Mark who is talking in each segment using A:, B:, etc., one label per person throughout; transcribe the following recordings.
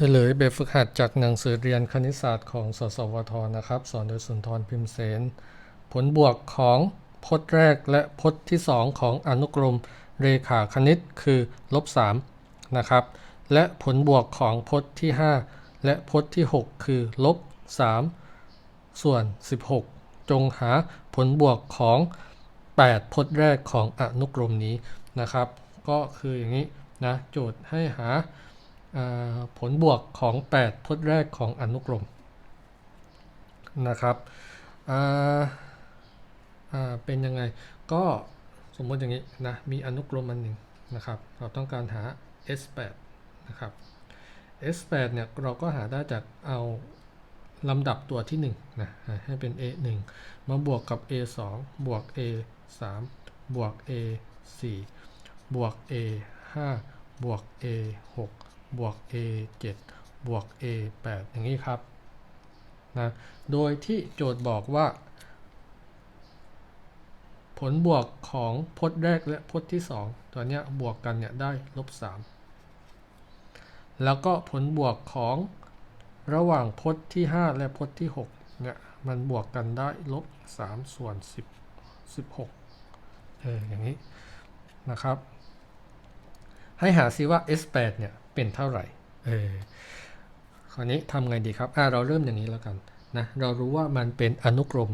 A: เฉลยแบบฝึกหัดจากหนังสือเรียนคณิตศาสตร์ของสสวทนะครับ สอนโดยสุนทรพิมพ์เสน ผลบวกของพจน์แรกและพจน์ที่ 2 ของอนุกรมเรขาคณิตคือลบ3นะครับ และผลบวกของพจน์ที่ 5 และพจน์ที่ 6 คือลบ3ส่วน 16 จงหาผลบวกของ 8 พจน์แรกของอนุกรมนี้นะครับ ก็คืออย่างนี้นะโจทย์ให้หา ผลบวกของ8พจน์แรกของอนุกรมนะครับเป็นยังไงก็สมมติอย่างนี้นะมีอนุกรมอันหนึ่งนะครับเราต้องการหา S8 นะครับ S8 เนี่ยเราก็หาได้จากเอาลำดับตัวที่1นะให้เป็น A1 มาบวกกับ A2 บวก A3 บวก A4 บวก A5 บวก A6 บวก A 7บวก A 8อย่างนี้ครับนะโดยที่โจทย์บอกว่า ผลบวกของพจน์แรกและพจน์ที่ 2 ตัวเนี้ยบวกกันเนี่ยได้ลบ3แล้วก็ผลบวกของระหว่างพจน์ที่ 5 และพจน์ที่6เนี่ยมันบวกกันได้ลบ3ส่วน10 16เอออย่างนี้นะครับ ให้หาซิว่า S8 เนี่ย เป็นเท่าไหร่ เออ คราวนี้ทำไงดีครับ อ่าเราเริ่มอย่างนี้แล้วกันนะ เรารู้ว่ามันเป็นอนุกรม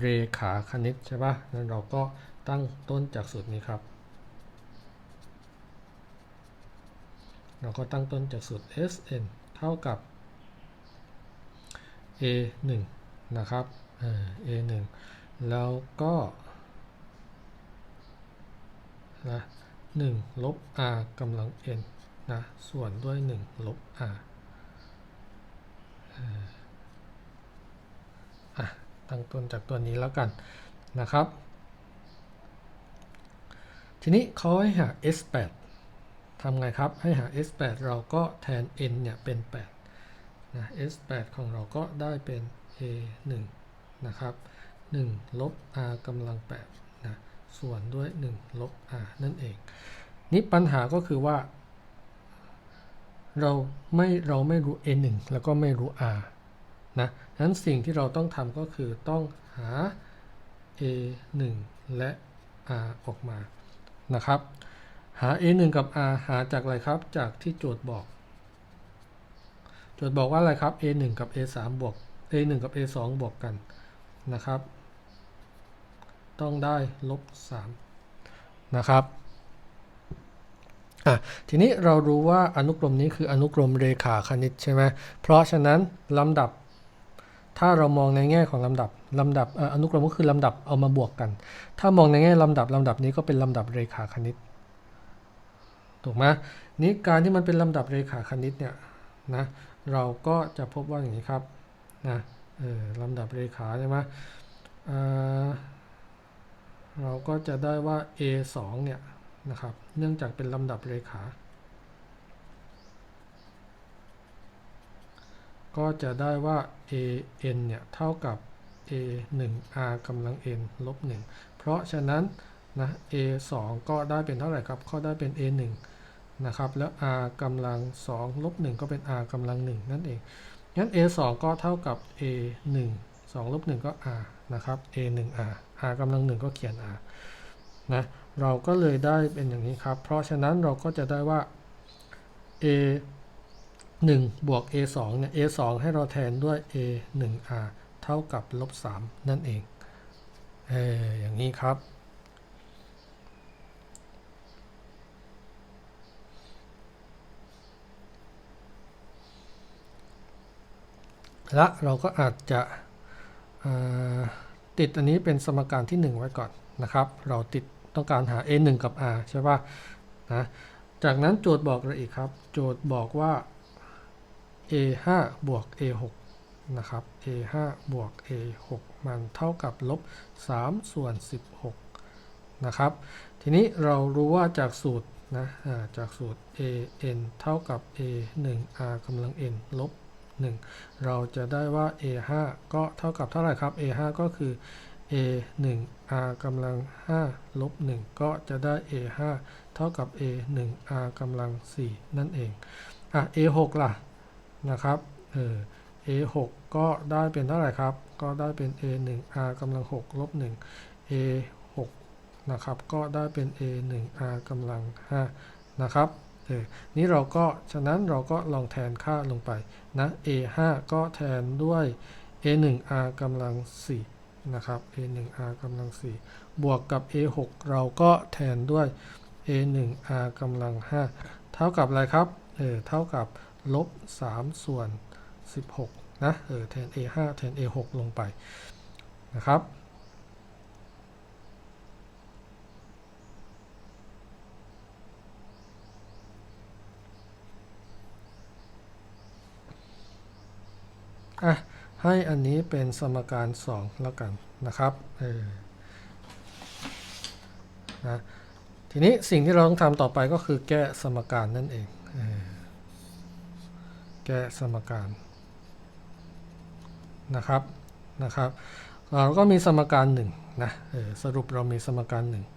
A: เรขาคณิตใช่ปะนั้นเราก็ตั้งต้นจากสูตรนี้ครับ เราก็ตั้งต้นจากสูตร Sn เท่ากับ a 1นะครับเออ a 1แล้วก็นะ1ลบ r กำลัง n นะส่วนด้วย 1 ลบ r เอ่ออะตั้งต้นจากตัวนี้แล้วกันนะครับ ทีนี้เขาให้หา s8 ทำไงครับ ให้หา s8 เราก็แทน n เนี่ยเป็น8นะ s8 ของเราก็ได้เป็น a1 นะครับ1ลบ r กำลัง8นะส่วนด้วย 1 ลบ r นั่นเอง นี่ปัญหาก็คือว่า เราไม่เราไม่รู้ a 1แล้วก็ไม่รู้ r นะฉะนั้นสิ่งที่เราต้องทำก็คือต้องหา a 1และ r ออกมานะครับ หา a 1กับ r หาจากอะไรครับ จากที่โจทย์บอก โจทย์บอกว่าอะไรครับ a 1กับ a 3บวก a 1กับ a 2บวกกันนะครับ ต้องได้ลบ3นะครับ อะทีนี้เรารู้ว่าอนุกรมนี้คืออนุกรมเรขาคณิตใช่ไหมเพราะฉะนั้นลำดับ ถ้าเรามองในแง่ของลำดับลำดับอนุกรมก็คือลำดับเอามาบวกกัน ถ้ามองในแง่ลำดับลำดับนี้ก็เป็นลำดับเรขาคณิตถูกไหมนี้การที่มันเป็นลำดับเรขาคณิตเนี่ยนะเราก็จะพบว่าอย่างนี้ครับนะเออลำดับเรขาใช่ไหมเเราก็จะได้ว่า a 2 เนี่ย นะครับ เนื่องจากเป็นลำดับเรขา ก็จะได้ว่า a n เนี่ยเท่ากับ a 1 r กำลัง n ลบ 1 เพราะฉะนั้นนะ a 2ก็ได้เป็นเท่าไหร่ครับ ก็ได้เป็น a 1นะครับ แล้ว r กำลัง2ลบ 1 ก็เป็น r กำลัง 1 นั่นเอง งั้น a 2ก็เท่ากับ a 1 2ลบ 1 ก็ r นะครับ a 1 r r กำลัง 1 ก็เขียน r นะเราก็เลยได้เป็นอย่างนี้ครับ เพราะฉะนั้นเราก็จะได้ว่า a 1บวก a 2เนี่ย a 2ให้เราแทนด้วย a 1 r เท่ากับลบ3นั่นเองเอออย่างนี้ครับ และเราก็อาจจะติดอันนี้เป็นสมการที่ 1 ไว้ก่อนนะครับ เราติด ต้องการหา a 1กับ r ใช่ป่ะนะจากนั้นโจทย์บอกอะไรอีกครับ โจทย์บอกว่า a 5บวก a 6นะครับ a 5บวก a 6มันเท่ากับลบ3ส่วน16นะครับทีนี้เรารู้ว่าจากสูตรนะจากสูตร a n เท่ากับ a 1 r กำลัง n ลบ1เราจะได้ว่า a 5ก็เท่ากับเท่าไหร่ครับ a 5ก็คือ a 1 r กำลัง5ลบ1ก็จะได้ a 5เท่ากับ a 1 r กำลัง4นั่นเอง อะ a 6ล่ะนะครับ เออ a 6ก็ได้เป็นเท่าไหร่ครับ ก็ได้เป็น a 1 r กำลัง6ลบ1 a 6นะครับ ก็ได้เป็น a 1 r กำลัง5นะครับ เออ นี้เราก็ ฉะนั้นเราก็ลองแทนค่าลงไปนะ a 5ก็แทนด้วย a 1 r กำลัง4 นะครับ a 1 r กำลัง 4 บวกกับ a 6 เราก็แทนด้วย a 1 r กำลัง 5 เท่ากับอะไรครับ เออ เท่ากับลบ 3 ส่วน 16 นะ เออ แทน a 5 แทน a 6 ลงไปนะครับอะ ให้อันนี้เป็นสมการ 2 แล้วกันนะครับเออนะทีนี้สิ่งที่เราต้องทำต่อไปก็คือแก้สมการนั่นเองเอแก้สมการนะครับนะครับ เราก็มีสมการ1นะสรุปเรามีสมการ1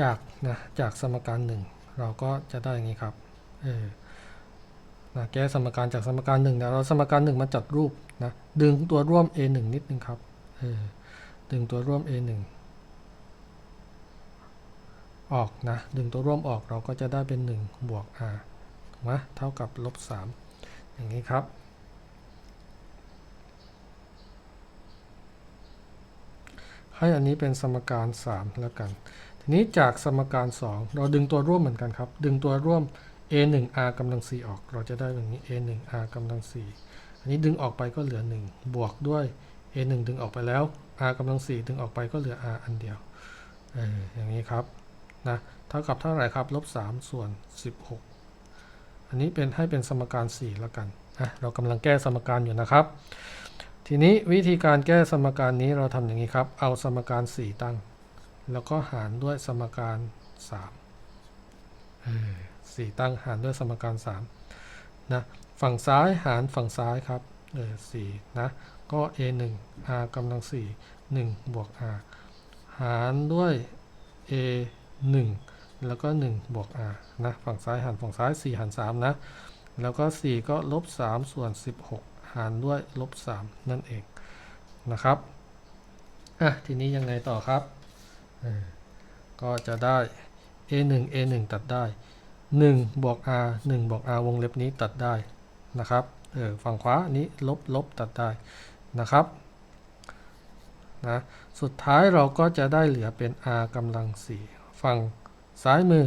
A: จากนะจากสมการหนึ่งเราก็จะได้อย่างนี้ครับเออนะแก้สมการจากสมการหนึ่งนะเราสมการหนึ่งมาจัดรูปนะดึงตัวร่วม a 1นิดนึงครับเออดึงตัวร่วม a 1ออกนะดึงตัวร่วมออกเราก็จะได้เป็น 1 บวก r ถูกไหมเท่ากับลบ3อย่างนี้ครับให้อันนี้เป็นสมการ 3 แล้วกัน ทีนี้จากสมการ 2 เราดึงตัวร่วมเหมือนกันครับ ดึงตัวร่วม a 1 r กำลัง 4 ออก เราจะได้แบบนี้ a 1 r กำลัง 4 อันนี้ดึงออกไปก็เหลือ 1 บวกด้วย a 1ดึงออกไปแล้ว r กำลัง 4 ดึงออกไปก็เหลือ r อันเดียวเอออย่างนี้ครับนะเท่ากับเท่าไหร่ครับลบ3ส่วน 16 อันนี้เป็นให้เป็นสมการ 4 แล้วกันอะเรากำลังแก้สมการอยู่นะครับ ทีนี้วิธีการแก้สมการนี้เราทำอย่างนี้ครับ เอาสมการ 4 ตั้ง แล้วก็หารด้วยสมการ3เออ4ตั้งหารด้วยสมการ3นะฝั่งซ้ายหารฝั่งซ้ายครับเออ4นะก็ a 1 r กำลัง4 1บวก r หารด้วย a 1 แล้วก็ 1 บวก r นะฝั่งซ้ายหารฝั่งซ้าย 4 หาร 3 นะ แล้วก็ 4 ก็ลบ 3 ส่วน 16 หารด้วยลบ 3 นั่นเองนะครับ อะ ทีนี้ยังไงต่อครับ ก็จะได้ a 1 a 1ตัดได้ 1 บวก r 1 บวก r วงเล็บนี้ตัดได้นะครับเออฝั่งขวานี้ลบลบตัดได้นะครับนะสุดท้ายเราก็จะได้เหลือเป็น r กำลัง 4 ฝั่งซ้ายมือ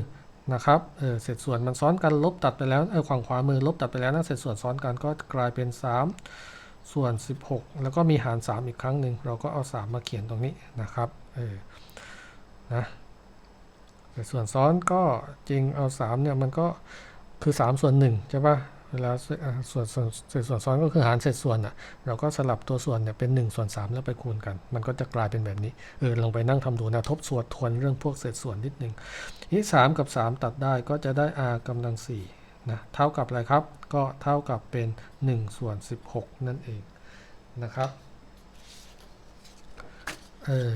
A: นะครับเออเศษส่วนมันซ้อนกันลบตัดไปแล้วเออฝั่งขวามือลบตัดไปแล้วนะเศษส่วนซ้อนกันก็กลายเป็น 3 ส่วน 16 แล้วก็มีหาร 3 อีกครั้งหนึ่งเราก็เอา 3 มาเขียนตรงนี้นะครับเออ นะเศษส่วนซ้อนก็จริงเอา3เนี่ยมันก็คือ 3 ส่วน1ใช่ปะเวลาส่วนส่วนเศษส่วนซ้อนก็คือหารเศษส่วนอะเราก็สลับตัวส่วนเนี่ยเป็น1ส่วน3 แล้วไปคูณกัน มันก็จะกลายเป็นแบบนี้เออลองไปนั่งทำดูนะทบทวนทวนเรื่องพวกเศษส่วนนิดนึงนี่3กับ 3 ตัดได้ก็จะได้ r กำลัง4นะเท่ากับอะไรครับ ก็เท่ากับเป็น1ส่วน16 นั่นเองนะครับเออ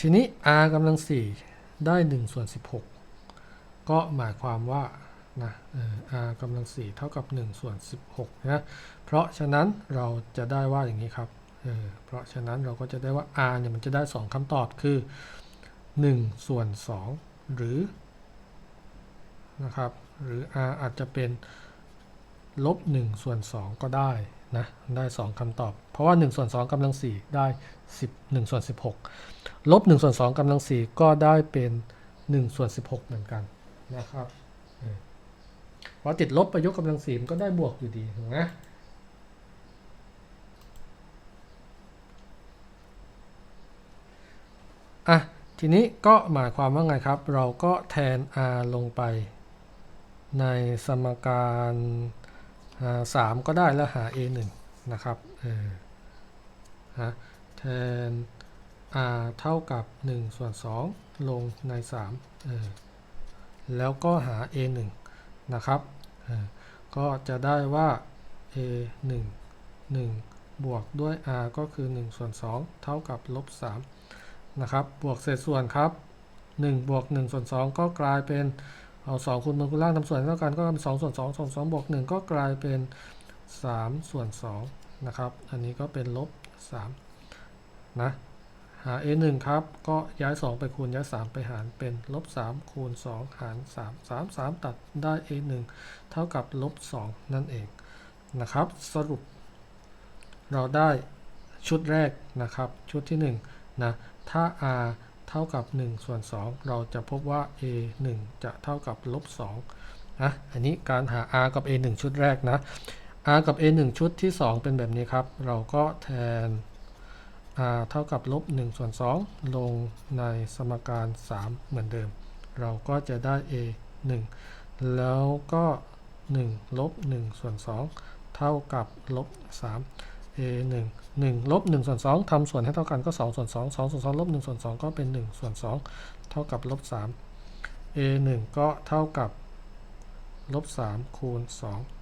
A: ทีนี้ r กำลัง 4 ได้ 1 ส่วน 16 ก็หมายความว่านะเออ r กำลัง 4 เท่ากับ 1 ส่วน 16 นะ เพราะฉะนั้นเราจะได้ว่าอย่างนี้ครับเออเพราะฉะนั้นเราก็จะได้ว่า r เนี่ยมันจะได้ 2คำตอบคือ 1 ส่วน 2 หรือนะครับ หรือ r อาจจะเป็นลบ1ส่วน 2 ก็ได้นะ ได้ 2คำตอบ เพราะว่า1ส่วน2กำลัง 4 ได้ 10 1ส่วน16 ลบ1ส่วน2กำลัง 4 ก็ได้เป็น1ส่วน16 เหมือนกันนะครับพอติดลบไปยกกำลัง4มันก็ได้บวกอยู่ดีถูกไหมอะทีนี้ก็หมายความว่าไงครับ เราก็แทน r ลงไป ในสมการอ่า3ก็ได้แล้วหา a 1นะครับเออ ฮะแทน r เท่ากับ 1 ส่วน 2 ลงใน3เออแล้วก็หา a 1นะครับเออก็จะได้ว่า a 1 1 บวกด้วย r ก็คือ 1 ส่วน 2 เท่ากับลบ3นะครับ บวกเศษส่วนครับ 1 บวก 1 ส่วน 2 ก็กลายเป็นเอา 2คูณบนคูณล่างทำส่วนเท่ากันก็เป็น2ส่วน2ส่วน2บวก 1 ก็กลายเป็น 3 ส่วน2นะครับ อันนี้ก็เป็นลบ 3นะหา a 1ครับ ก็ย้าย 2 ไปคูณย้าย 3 ไปหารเป็นลบ3คูณ 2 หาร 3 3 3 ตัดได้ a 1เท่ากับลบ2นั่นเองนะครับ สรุป เราได้ชุดแรกนะครับ ชุดที่1นะถ้า r เท่ากับ 1 ส่วน 2 เราจะพบว่า a 1 จะเท่ากับลบ2นะอันนี้การหา r กับ a 1 ชุดแรกนะ r กับ a 1 ชุดที่ 2 เป็นแบบนี้ครับ เราก็แทน r เท่ากับลบ1ส่วน2ลงในสมการ 3 เหมือนเดิม เราก็จะได้ a 1 แล้วก็ 1 ลบ1ส่วน2เท่ากับลบ3 a 1 1ลบ1ส่วน2ทำส่วนให้เท่ากันก็2ส่วน2 2ส่วน2ลบ1ส่วน2ก็เป็น 1 ส่วน 2 เท่ากับลบ3 a 1ก็เท่ากับลบ3คูณ 2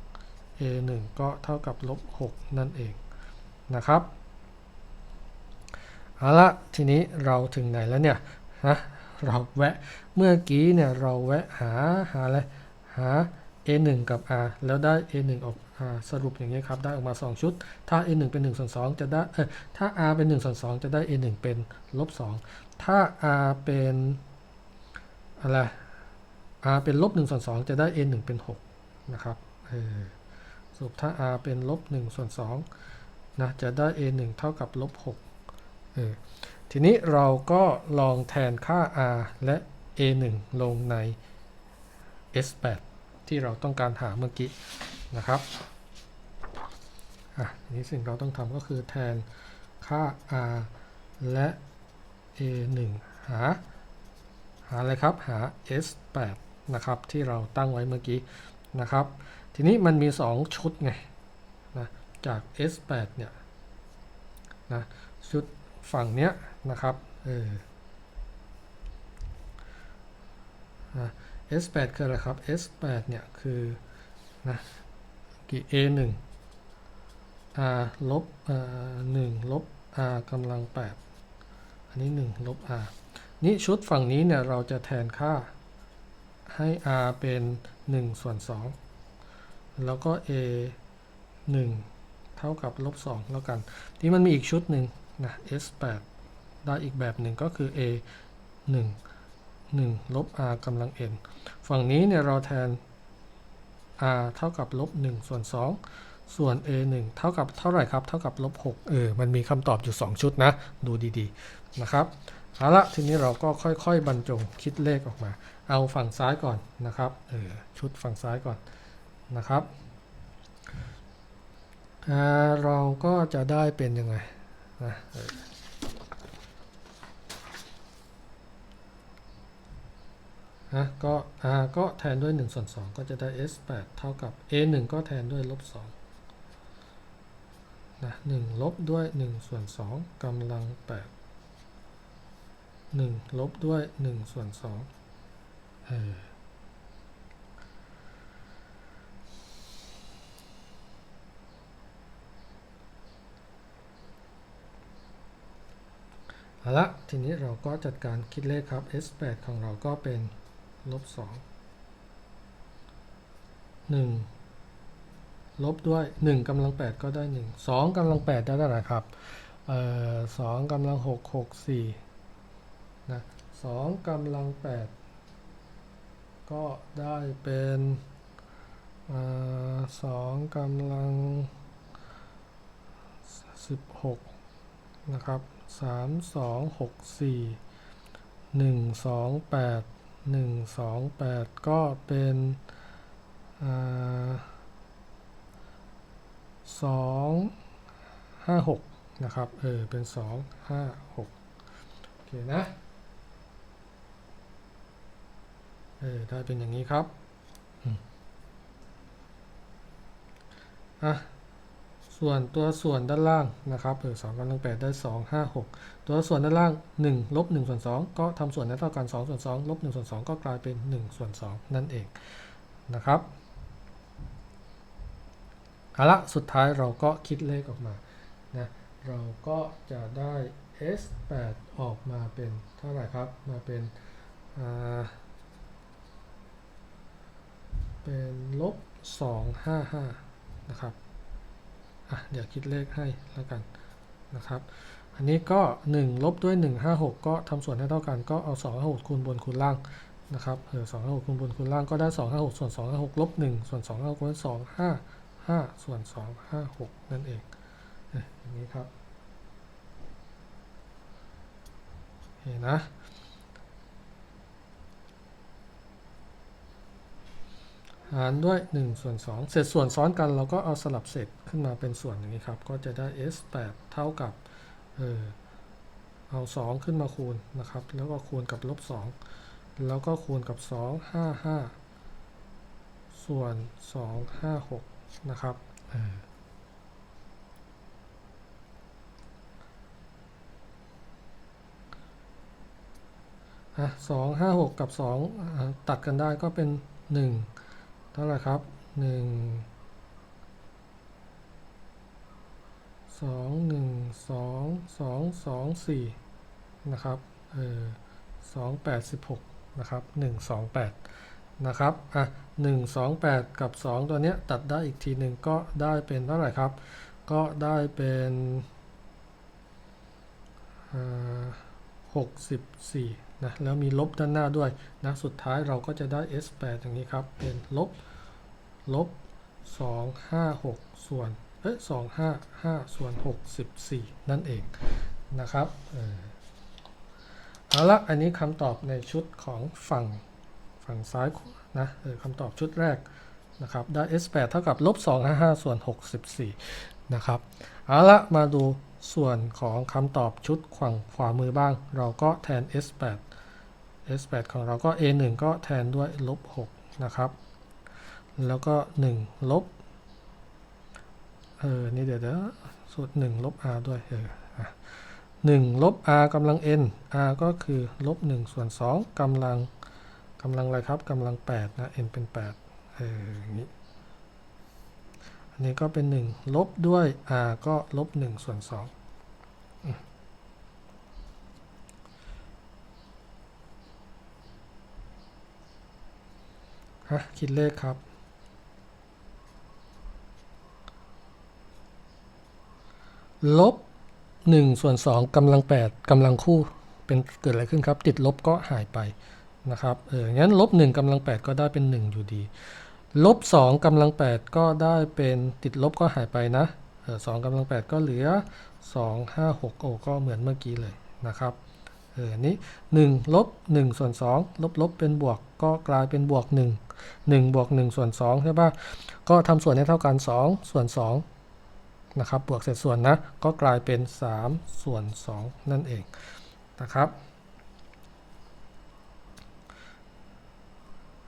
A: a 1ก็เท่ากับลบ6นั่นเองนะครับเอาละทีนี้เราถึงไหนแล้วเนี่ยนะเราแวะเมื่อกี้เนี่ยเราแวะหาหาอะไรหา a 1กับ r แล้วได้ a 1ออกสรุปอย่างนี้ครับได้ออกมา 2 ชุด ถ้า a 1เป็น1ส่วน2จะได้เออถ้า r เป็น1ส่วน2จะได้ a 1เป็นลบ2ถ้า r เป็นอะไร r เป็นลบ1ส่วน2จะได้ a 1เป็น6นะครับเออ สรุปถ้า r เป็นลบ1ส่วน2นะจะได้ a 1เท่ากับลบ6เออทีนี้เราก็ลองแทนค่า r และ a 1ลงใน s8 ที่เราต้องการหาเมื่อกี้นะครับอะทีนี้สิ่งเราต้องทำก็คือแทนค่า r และ a 1หา หาอะไรครับ หา s8 นะครับ ที่เราตั้งไว้เมื่อกี้นะครับ ทีนี้มันมี 2 ชุดไงนะจาก s8 เนี่ยนะชุดฝั่งเนี้ยนะครับเออนะ S8 คืออะไรครับ S8 เนี่ยคือนะกี่ A 1 R ลบเอ่อ1ลบ R กำลัง 8 อันนี้ 1 ลบ R นี่ชุดฝั่งนี้เนี่ยเราจะแทนค่าให้ R เป็น 1 ส่วน 2 แล้วก็ A 1 เท่ากับลบ2แล้วกัน ที่มันมีอีกชุดหนึ่งนะ S8 ได้อีกแบบหนึ่งก็คือ A 1 1ลบ r กำลัง n ฝั่งนี้เนี่ยเราแทน r เท่ากับลบ1ส่วน 2 ส่วน a 1เท่ากับเท่าไหร่ครับ เท่ากับลบ6เออ มันมีคำตอบอยู่ 2 ชุดนะ ดูดีๆ นะครับเอาละทีนี้เราก็ค่อยๆ บรรจงคิดเลขออกมา เอาฝั่งซ้ายก่อนนะครับ เออ ชุดฝั่งซ้ายก่อน นะครับเราก็จะได้เป็นยังไงนะเออนะก็ r ก็แทนด้วย 1 ส่วน 2 ก็จะได้ s 8เท่ากับ a 1ก็แทนด้วยลบ2นะ1ลบด้วย 1 ส่วน 2กำลัง 8 1 ลบด้วย 1 ส่วน2เออ เอาละทีนี้เราก็จัดการคิดเลขครับ s 8 ของเราก็เป็นลบสองหนึ่งลบด้วยหนึ่งกำลังแปดก็ได้หนึ่งสองกำลังแปดได้เท่าไหร่ครับเอ่อสองกำลังหกหกสี่นะสองกำลังแปดก็ได้เป็นเอ่อสองกำลังสิบหกนะครับ สามสองหกสี่หนึ่งสองแปดหนึ่งสองแปดก็เป็นสองห้าหกนะครับ เออ เป็นสองห้าหกโอเคนะ เออ ได้เป็นอย่างนี้ครับ อะ ส่วนตัวส่วนด้านล่างนะครับเออสองกำลังแปดได้สองห้าหกตัวส่วนด้านล่างหนึ่งลบหนึ่งส่วนสองก็ทำส่วนให้เท่ากันสองส่วนสองลบหนึ่งส่วนสองก็กลายเป็นหนึ่งส่วนสองนั่นเองนะครับเอาละสุดท้ายเราก็คิดเลขออกมานะเราก็จะได้ s 8ออกมาเป็นเท่าไหร่ครับมาเป็นเป็นลบ255นะครับ อะเดี๋ยวคิดเลขให้แล้วกันนะครับ อันนี้ก็ 1 ลบด้วย 156 ก็ทำส่วนให้เท่ากันก็เอา 256 คูณบนคูณล่างนะครับเออ256คูณบนคูณล่างก็ได้ 256 ส่วน 256 ลบ 1 ส่วน 256ก็ได้255 ส่วน 256 นั่นเองอยอย่างนี้ครับเห็นนะ หารด้วย1ส่วน2เศษส่วนซ้อนกันเราก็เอาสลับเศษขึ้นมาเป็นส่วนอย่างนี้ครับ ก็จะได้ s 8เท่ากับเออเอา 2 ขึ้นมาคูณนะครับ แล้วก็คูณกับลบ2แล้วก็คูณกับ 2 5 5 ส่วน 2 5 6 นะครับเอออะ2 5 6กับ2อะตัดกันได้ก็เป็น1 เท่าไหร่ครับหนึ่งสองหนึ่งสองสองสองสี่นะครับเออสองแปดสิบหกนะครับหนึ่งสองแปดนะครับอะหนึ่งสองแปดกับสองตัวเนี้ยตัดได้อีกทีหนึ่งก็ได้เป็นเท่าไหร่ครับ ก็ได้เป็นหกสิบสี่ นะแล้วมีลบด้านหน้าด้วยนะสุดท้ายเราก็จะได้ S8 อย่างนี้ครับเป็นลบลบ256 ส่วนเอ้ย255 ส่วน 64 นั่นเองนะครับเออเอาละอันนี้คำตอบในชุดของฝั่งฝั่งซ้ายนะคำตอบชุดแรกนะครับได้ S8 เท่ากับลบ255 ส่วน 64 นะครับเอาละมาดูส่วนของคำตอบชุดฝั่งขวามือบ้าง เราก็แทน S8 S8 ของเราก็ A1 ก็แทนด้วยลบ6นะครับ แล้วก็ 1 ลบ เออ นี่เดี๋ยวเดี๋ยวสูตร1ลบ r ด้วย เออหนึ่งลบ r กำลัง n r ก็คือลบ1ส่วน2กำลังกำลังอะไรครับกำลัง 8 นะ n เป็น 8 เออ อย่างนี้ อันนี้ก็เป็น 1 ลบด้วย r ก็ลบ1ส่วน2 ฮะคิดเลขครับ ลบ1ส่วน2กำลัง8กำลังคู่เป็นเกิดอะไรขึ้นครับ ติดลบก็หายไปนะครับเอองั้นลบ1กำลัง 8 ก็ได้เป็น 1 อยู่ดี ลบ2กำลัง 8 ก็ได้เป็นติดลบก็หายไปนะเออ2กำลัง 8 ก็เหลือ 2 5 6โอ้ก็เหมือนเมื่อกี้เลยนะครับเออนี้1ลบ1ส่วน2ลบลบเป็นบวก ก็กลายเป็นบวก 1 1บวก1ส่วน2ใช่ป่ะก็ทำส่วนให้เท่ากัน 2 ส่วน2นะครับบวกเศษส่วนนะ ก็กลายเป็น 3 ส่วน 2 นั่นเองนะครับ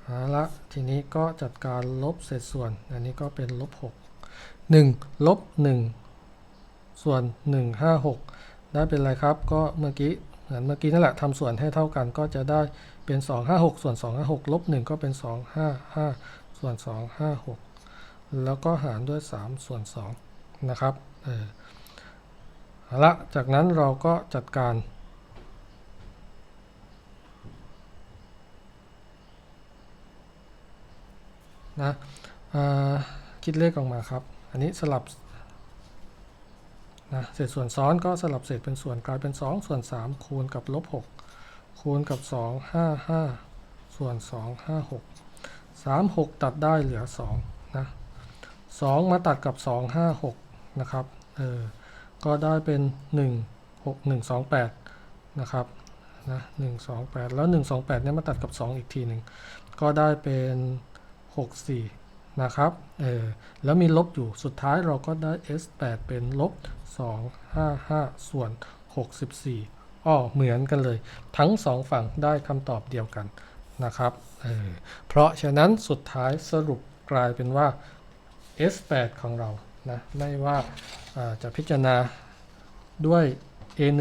A: เอาละทีนี้ก็จัดการลบเศษส่วน อันนี้ก็เป็นลบ6 1ลบ1ส่วน 1 5 6 ได้เป็นอะไรครับ ก็เมื่อกี้เหมือนเมื่อกี้นั่นแหละทำส่วนให้เท่ากันก็จะได้ เป็น 256 ส่วน 256 ลบ 1 ก็เป็น 255 ส่วน 256 แล้วก็หารด้วย 3 ส่วน 2 นะครับ เออเอาละจากนั้นเราก็จัดการ นะคิดเลขออกมาครับ อันนี้สลับนะเศษส่วนซ้อนก็สลับเศษเป็นส่วนกลายเป็น 2 ส่วน 3 คูณกับลบ6 คูณกับ 2 5 5 ส่วน 2 5 6 3 6 ตัดได้เหลือ2นะ2มาตัดกับ 2 5 6 นะครับ เออ ก็ได้เป็น 1 6 1 2 8 นะครับนะ1 2 8 แล้ว 1 2 8 เนี่ยมาตัดกับ 2 อีกทีหนึ่ง ก็ได้เป็น 6 4 นะครับ เออ แล้วมีลบอยู่ สุดท้ายเราก็ได้ S8 เป็นลบ 255 ส่วน 64 อ้อเหมือนกันเลย ทั้งสองฝั่งได้คำตอบเดียวกันนะครับเออเพราะฉะนั้นสุดท้ายสรุปกลายเป็นว่า S8 ของเรานะไม่ว่าอ่าจะพิจารณาด้วย A1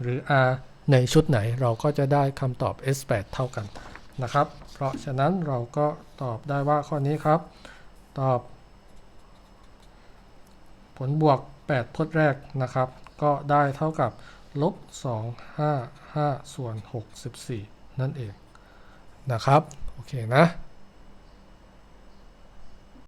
A: หรือ R ในชุดไหนเราก็จะได้คำตอบ S8 เท่ากันนะครับ เพราะฉะนั้นเราก็ตอบได้ว่าข้อนี้ครับ ตอบ ผลบวก8พจน์แรกนะครับ ก็ได้เท่ากับ ลบ 2 5 5 ส่วน 64 นั่นเองนะครับ โอเคนะ